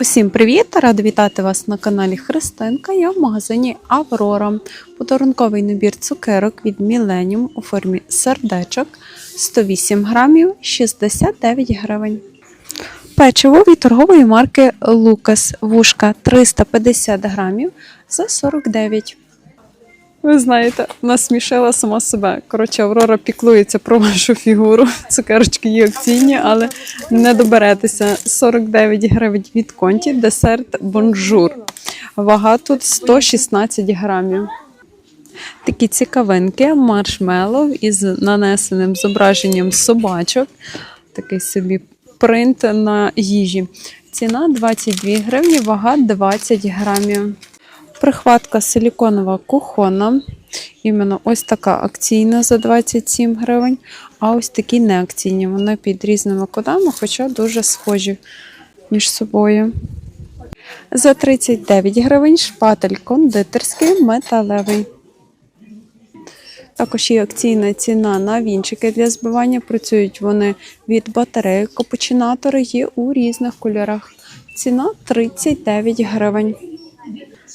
Усім привіт! Рада вітати вас на каналі Христинка. Я в магазині Аврора. Подарунковий набір цукерок від Міленіум у формі сердечок 108 грамів 69 гривень. Печиво від торгової марки Лукас Вушка 350 грамів за 49. Ви знаєте, насмішила сама себе. Коротше, Аврора піклується про вашу фігуру. Цукерочки є акційні, але не доберетеся. 49 гривень від конті, десерт бонжур. Вага тут 116 грамів. Такі цікавинки, маршмеллоу із нанесеним зображенням собачок. Такий собі принт на їжі. Ціна 22 гривні, вага 20 грамів. Прихватка силіконова кухонна. Іменно ось така акційна за 27 гривень, а ось такі не акційні. Вони під різними кодами, хоча дуже схожі між собою. За 39 гривень шпатель кондитерський металевий. Також є акційна ціна на вінчики для збивання. Працюють вони від батареї. Капучинатори є у різних кольорах. Ціна 39 гривень.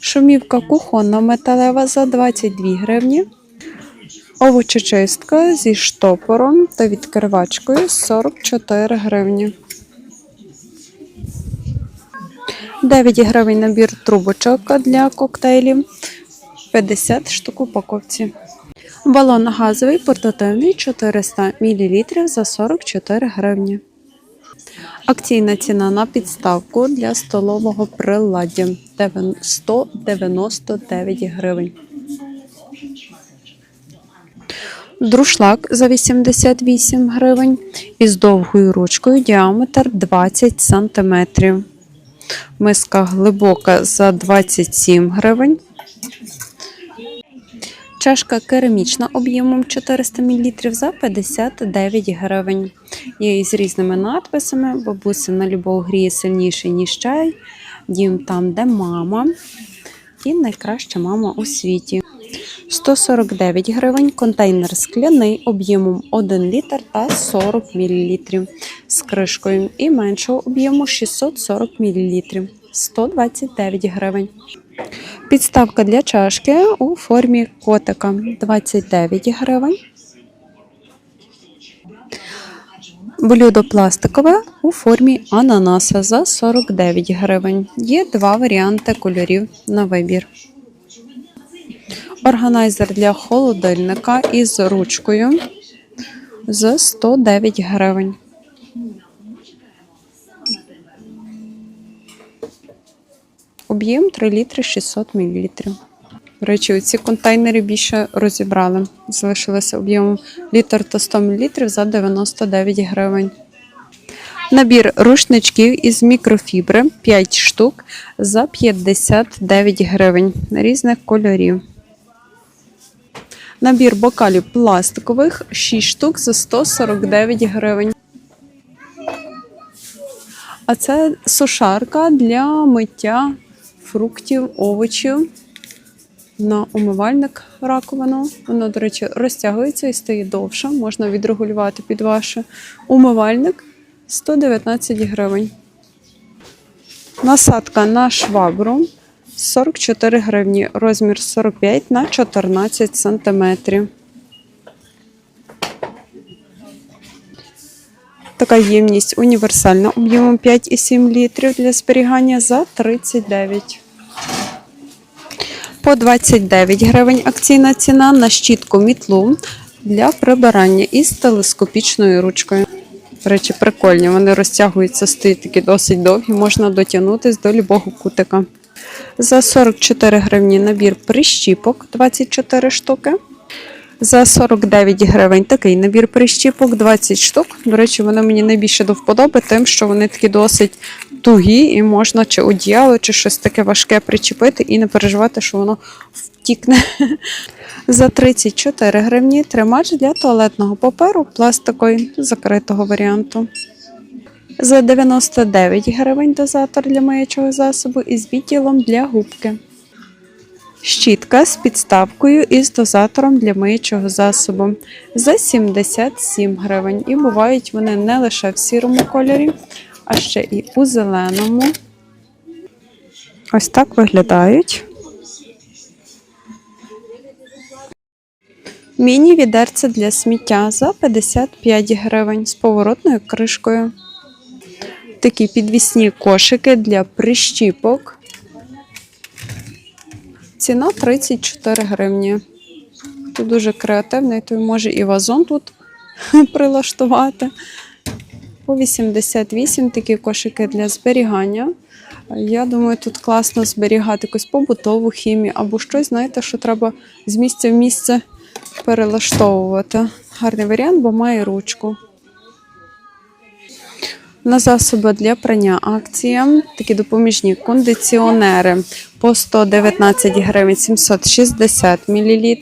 Шумівка кухонна металева за 22 гривні. Овочечистка зі штопором та відкривачкою 44 гривні. 9 гривень набір трубочок для коктейлів. 50 штук упаковці. Балон газовий портативний 400 мл за 44 гривні. Акційна ціна на підставку для столового приладдя 199 гривень. Друшлак за 88 гривень із довгою ручкою діаметр 20 см. Миска глибока за 27 гривень. Чашка керамічна об'ємом 400 мл за 59 гривень. Є із різними надписами. Бабуся на любов гріє сильніше, ніж чай. Дім там, де мама. І найкраща мама у світі. 149 гривень. Контейнер скляний об'ємом 1 літр та 40 мл з кришкою. І меншого об'єму 640 мл. 129 гривень. Підставка для чашки у формі котика 29 гривень. Блюдо пластикове у формі ананаса за 49 гривень. Є два варіанти кольорів на вибір. Органайзер для холодильника із ручкою за 109 гривень. Об'єм 3 літри 600 мл. До речі, ці контейнери більше розібрали. Залишилося об'ємом літр та 100 мл за 99 гривень. Набір рушничків із мікрофібри 5 штук за 59 гривень різних кольорів. Набір бокалів пластикових 6 штук за 149 гривень. А це сушарка для миття фруктів, овочів на умивальник раковину. Воно, до речі, розтягується і стає довше. Можна відрегулювати під ваш умивальник 119 гривень. Насадка на швабру 44 гривні, розмір 45 на 14 сантиметрів. Така ємність універсальна об'ємом 5,7 літрів для зберігання за 39. По 29 гривень акційна ціна на щітку мітлу для прибирання із телескопічною ручкою. До речі, прикольні. Вони розтягуються, стоять такі досить довгі, можна дотягнутися до любого кутика. За 44 гривні набір прищіпок 24 штуки. За 49 гривень такий набір прищіпок 20 штук. До речі, вони мені найбільше до вподоби, тим, що вони такі досить тугі, і можна чи одіяло, чи щось таке важке причепити і не переживати, що воно втікне. За 34 гривні тримач для туалетного паперу пластиковий закритого варіанту. За 99 гривень дозатор для миючого засобу із відділом для губки. Щітка з підставкою і з дозатором для миючого засобу за 77 гривень. І бувають вони не лише в сірому кольорі, а ще і у зеленому Ось так виглядають. Міні-відерце для сміття за 55 гривень з поворотною кришкою. Такі підвісні кошики для прищіпок. Ціна 34 гривні. Тут дуже креативний, то може і вазон тут прилаштувати. По 88 такі кошики для зберігання. Я думаю, тут класно зберігати якусь побутову хімію або щось, знаєте, що треба з місця в місце перелаштовувати. Гарний варіант, бо має ручку. На засоби для прання акція такі допоміжні кондиціонери по 119 гривень 760 мл.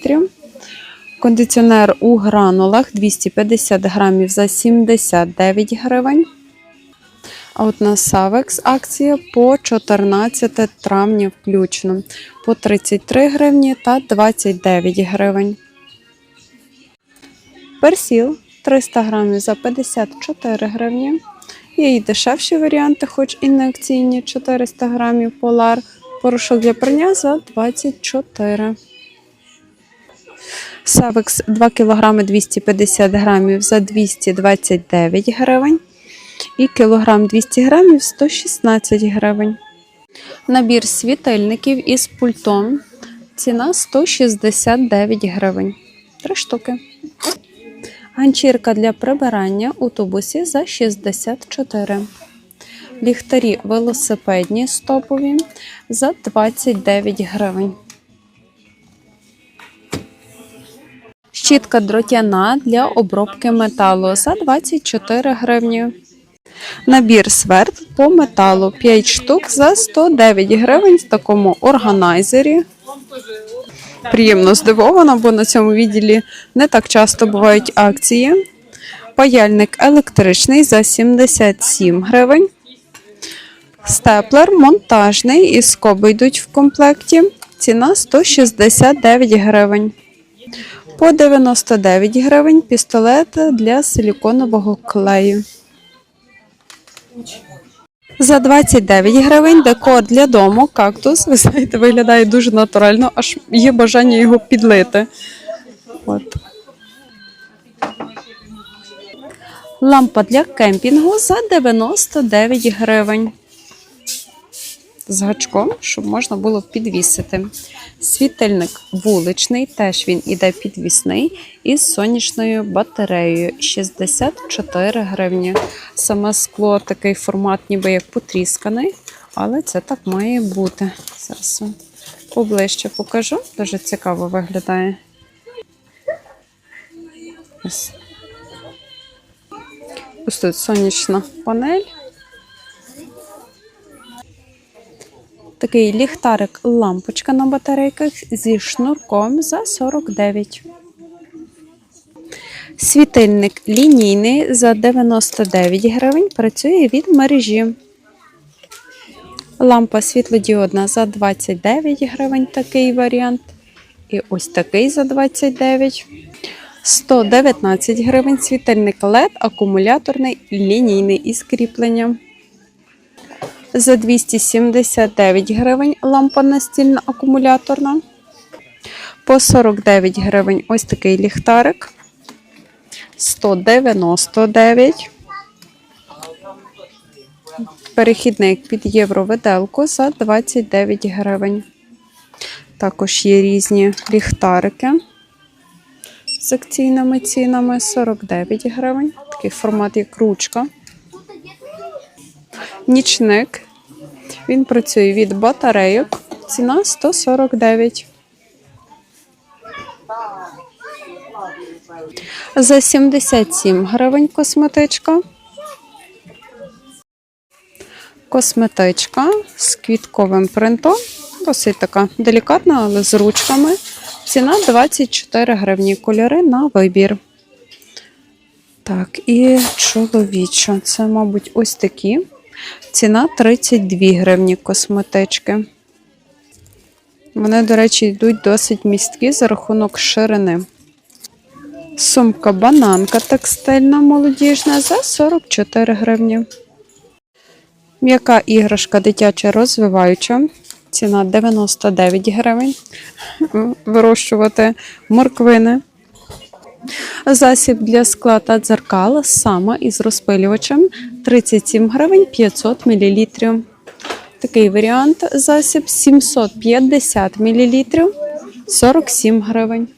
Кондиціонер у гранулах 250 грамів за 79 гривень. А от на Савекс акція по 14 травня включно по 33 гривні та 29 гривень. Персіл 300 грамів за 54 гривні. Є і дешевші варіанти, хоч і не акційні 400 грамів полар. Порошок для прання за 24. Савекс 2 кг 250 грамів за 229 гривень. І кілограм 200 грамів 116 гривень. Набір світильників із пультом. Ціна 169 гривень. Три штуки. Ганчірка для прибирання у тубусі за 64. Ліхтарі велосипедні стопові за 29 гривень. Щітка дротяна для обробки металу за 24 гривні. Набір сверд по металу 5 штук за 109 гривень в такому органайзері. Приємно здивована, бо на цьому відділі не так часто бувають акції. Паяльник електричний за 77 гривень. Степлер монтажний із скоби йдуть в комплекті. Ціна 169 гривень. По 99 гривень пістолет для силіконового клею. За 29 гривень декор для дому, кактус, ви знаєте, виглядає дуже натурально, аж є бажання його підлити. От. Лампа для кемпінгу за 99 гривень. З гачком, щоб можна було підвісити. Світильник вуличний, теж він іде підвісний із сонячною батареєю 64 гривні. Саме скло такий формат, ніби як потрісканий, але це так має бути. Зараз поближче покажу. Дуже цікаво виглядає. Ось. Тут сонячна панель. Такий ліхтарик лампочка на батарейках зі шнурком за 49. Світильник лінійний за 99 гривень. Працює від мережі. Лампа світлодіодна за 29 гривень. Такий варіант. І ось такий за 29. 119 гривень. Світильник LED, акумуляторний, лінійний із кріпленням. За 279 гривень лампа настільна акумуляторна. По 49 гривень ось такий ліхтарик. 199. Перехідник під євровиделку за 29 гривень. Також є різні ліхтарики з акційними цінами 49 гривень. Такий формат, як ручка. Нічник. Він працює від батарейок. Ціна 149. За 77 гривень косметичка. Косметичка з квітковим принтом. Досить така делікатна, але з ручками. Ціна 24 гривні. Кольори на вибір. Так, і чоловіча. Це, мабуть, ось такі. Ціна 32 гривні косметички. Вони, до речі, йдуть досить місткі за рахунок ширини. Сумка бананка текстильна молодіжна за 44 гривні. М'яка іграшка дитяча розвиваюча Ціна 99 гривень. Вирощувати морквини. Засіб для скла та дзеркал саме із розпилювачем 37 гривень 500 мл. Такий варіант засіб 750 мл 47 гривень.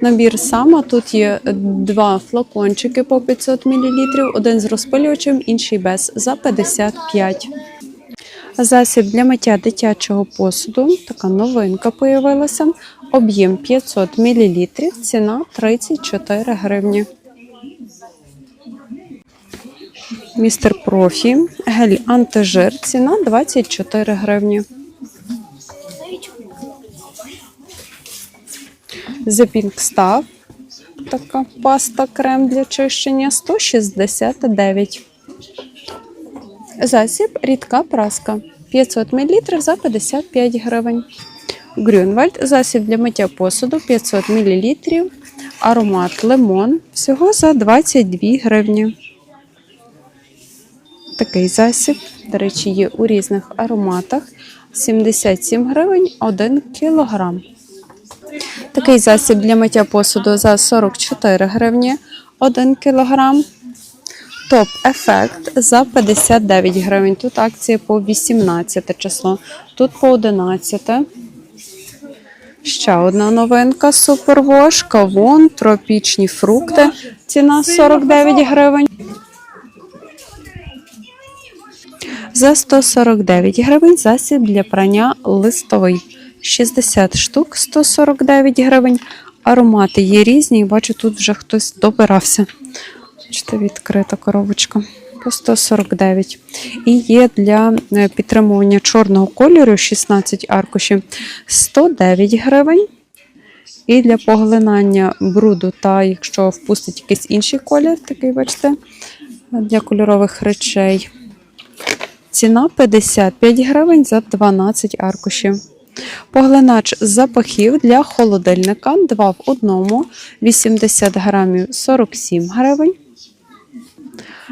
Набір сама тут є два флакончики по 500 мл, один з розпилювачем, інший без за 55. Засіб для миття дитячого посуду. Така новинка появилася. Об'єм 500 мл, ціна 34 гривні. Містер Профі, гель антижир, ціна 24 гривні. The Pink Stuff, така паста крем для чищення 169. Засіб рідка праска 500 мл за 55 гривень. Грюнвальд засіб для миття посуду 500 мл. Аромат лимон всього за 22 гривні. Такий засіб, до речі, є у різних ароматах. 77 гривень 1 кілограм. Такий засіб для миття посуду за 44 гривні 1 кілограм. Топ ефект за 59 гривень. Тут акція по 18 число, тут по 11. Ще одна новинка Супервош, кавун, тропічні фрукти. Ціна 49 гривень. За 149 гривень засіб для прання листовий. 60 штук 149 гривень. Аромати є різні. Бачу, тут вже хтось добирався. Бачите, відкрита коробочка. По 149. І є для е, підтримування чорного кольору 16 аркушів 109 гривень. І для поглинання бруду, та якщо впустить якийсь інший колір, такий, бачите, для кольорових речей. Ціна 55 гривень за 12 аркушів. Поглинач запахів для холодильника 2 в одному, 80 грамів 47 гривень.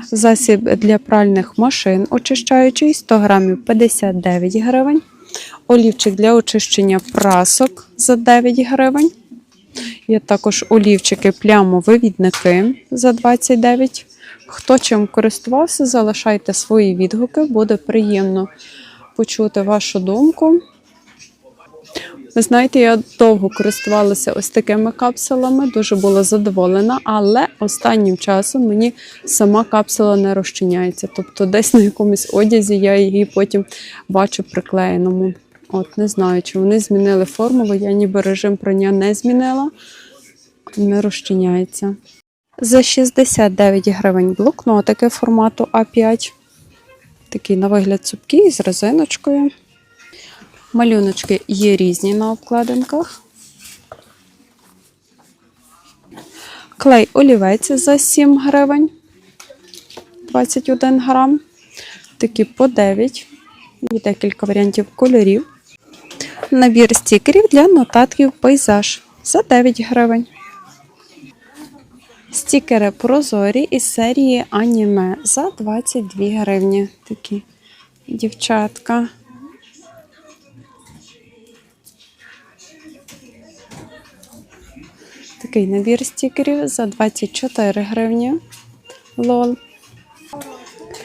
Засіб для пральних машин очищаючий 100 грамів 59 гривень. Олівчик для очищення прасок за 9 гривень. Є також олівчики плямовивідники за 29. Хто чим користувався, залишайте свої відгуки, буде приємно почути вашу думку. Ви знаєте, я довго користувалася ось такими капсулами, дуже була задоволена, але останнім часом мені сама капсула не розчиняється. Тобто, десь на якомусь одязі я її потім бачу приклеєному. От не знаю, чи вони змінили формулу. Я ніби режим прання не змінила, не розчиняється. За 69 гривень блокнотики формату А5. Такий на вигляд цупкий з резиночкою. Малюночки є різні на обкладинках. Клей олівець за 7 гривень 21 грам. Такі по 9. Є декілька варіантів кольорів. Набір стікерів для нотатків пейзаж за 9 гривень. Стікери прозорі із серії аніме за 22 гривні. Такі дівчатка. Такий набір стікерів за 24 гривні. Лол.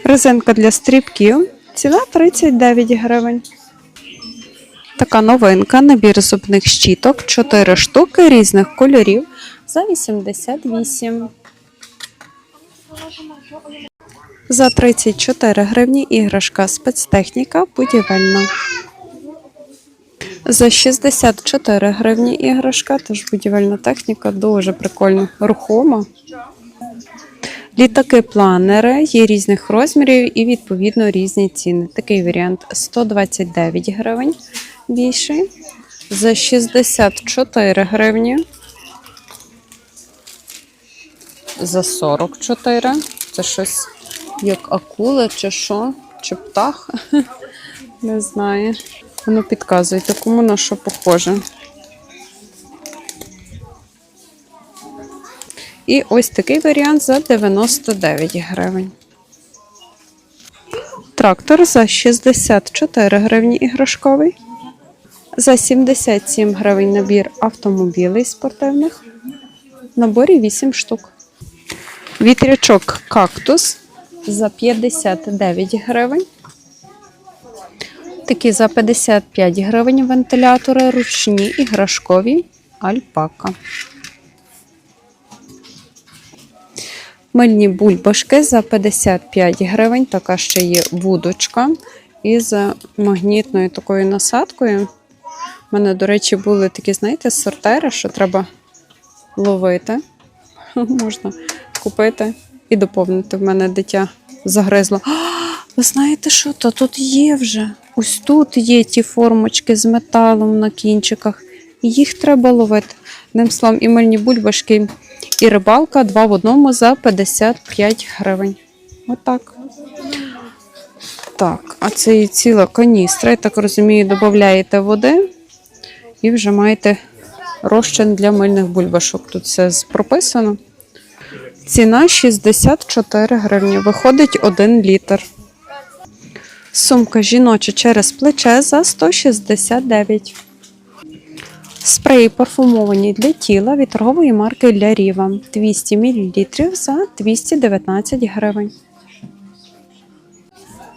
Резинка для стрібків. Ціна 39 гривень. Така новинка. Набір зубних щіток. 4 штуки різних кольорів за 88. За 34 гривні іграшка спецтехніка будівельна. За 64 гривні іграшка, теж будівельна техніка, дуже прикольно, рухома. Літаки-планери є різних розмірів і відповідно різні ціни. Такий варіант 129 гривень більший. За 64 гривні. За 44. Це щось як акула, чи що, чи птах. Не знаю. Ну, підказуйте, кому на що похоже. І ось такий варіант за 99 гривень. трактор за 64 гривні іграшковий. За 77 гривень набір автомобілей спортивних. Наборі 8 штук. Вітрячок кактус за 59 гривень. Такі за 55 гривень вентилятори, ручні іграшкові альпака. Мильні бульбашки за 55 гривень. Така ще є вудочка із магнітною такою насадкою. У мене, до речі, були такі, знаєте, сортери, що треба ловити. Можна купити і доповнити. В мене дитя загризло. А, ви знаєте що? То тут є вже. Ось тут є ті формочки з металом на кінчиках. Їх треба ловити. Одним словом, і мильні бульбашки, і рибалка два в одному за 55 гривень. Отак. Так, а це і ціла каністра, я так розумію, додаєте води і вже маєте розчин для мильних бульбашок. Тут все прописано. Ціна 64 гривні. Виходить 1 літр. Сумка жіноча через плече за 169. Спреї парфумовані для тіла від торгової марки для Ріва 200 мл за 219 гривень.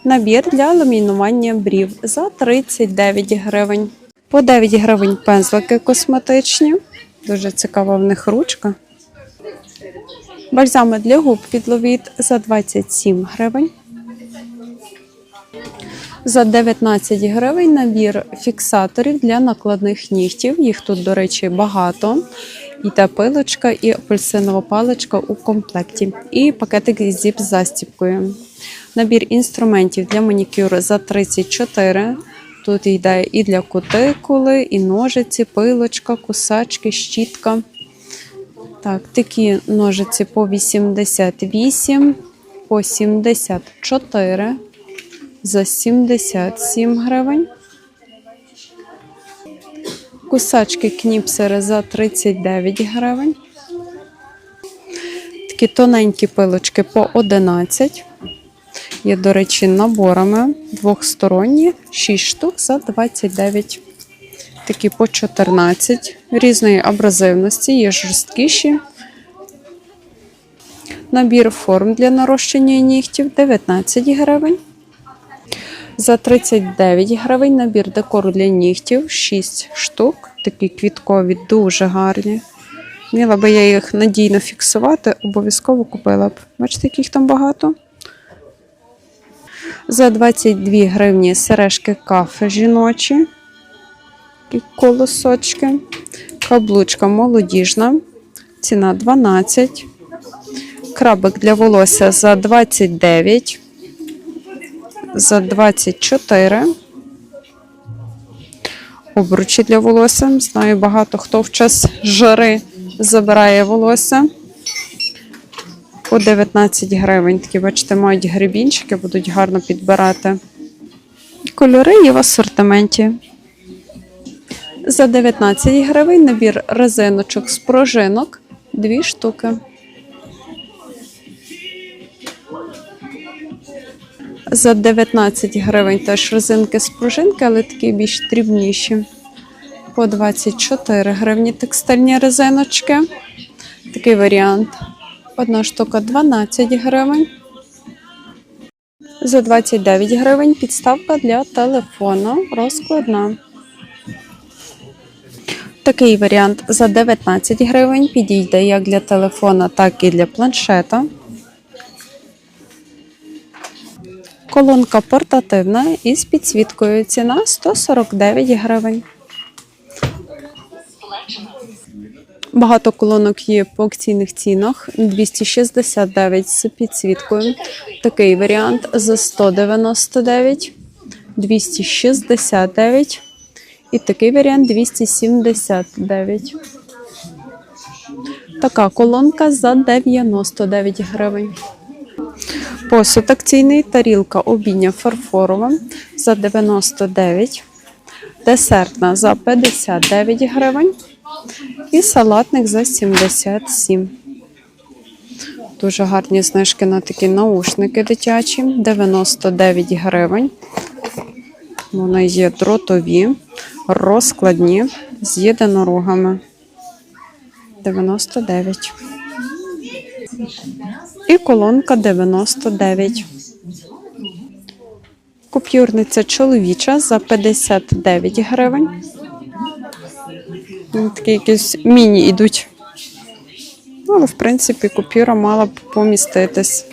Набір для ламінування брів за 39 гривень. По 9 гривень пензлики косметичні. Дуже цікава в них ручка. Бальзами для губ підловіт за 27 гривень. За 19 гривень набір фіксаторів для накладних нігтів. Їх тут, до речі, багато. І та пилочка, і апельсинова паличка у комплекті. І пакетик зіп-застіпкою. Набір інструментів для манікюру за 34. Тут йде і для кутикули, і ножиці, пилочка, кусачки, щітка. Так, такі ножиці по 88, по 74 за 77 гривень. Кусачки кніпсери за 39 гривень. Такі тоненькі пилочки по 11. Є, до речі, наборами двохсторонні, 6 штук за 29. Такі по 14 різної абразивності, є жорсткіші. Набір форм для нарощення нігтів 19 гривень. За 39 гривень набір декору для нігтів 6 штук. Такі квіткові, дуже гарні. Міла би я їх надійно фіксувати, обов'язково купила б. Бачите, яких там багато. За 22 гривні сережки кафе жіночі. Такі колосочки. Каблучка молодіжна. Ціна 12. Крабик для волосся за 29 за 24. Обручі для волосся. Знаю, багато хто в час жари забирає волосся. По 19 гривень. Такі, бачите, мають гребінчики, будуть гарно підбирати. Кольори є в асортименті. За 19 гривень набір резиночок з пружинок. Дві штуки. За 19 гривень теж резинки з пружинки, але такі більш дрібніші. По 24 гривні текстильні резиночки. Такий варіант. Одна штука 12 гривень. За 29 гривень підставка для телефону розкладна. Такий варіант за 19 гривень підійде як для телефона, так і для планшета. Колонка портативна із підсвіткою. Ціна 149 гривень. Багато колонок є по акційних цінах. 269 з підсвіткою. Такий варіант за 199, 269 і такий варіант 279. Така колонка за 99 гривень. Посуд акційний, тарілка обідня фарфорова за 99, десертна за 59 гривень і салатник за 77. Дуже гарні знижки на такі наушники дитячі. 99 гривень. Вони є дротові, розкладні з єдинорогами. 99. І колонка 99. Купюрниця чоловіча за 59 гривень. Ну, Такі якісь міні йдуть. Ну, але, в принципі, купюра мала б поміститись.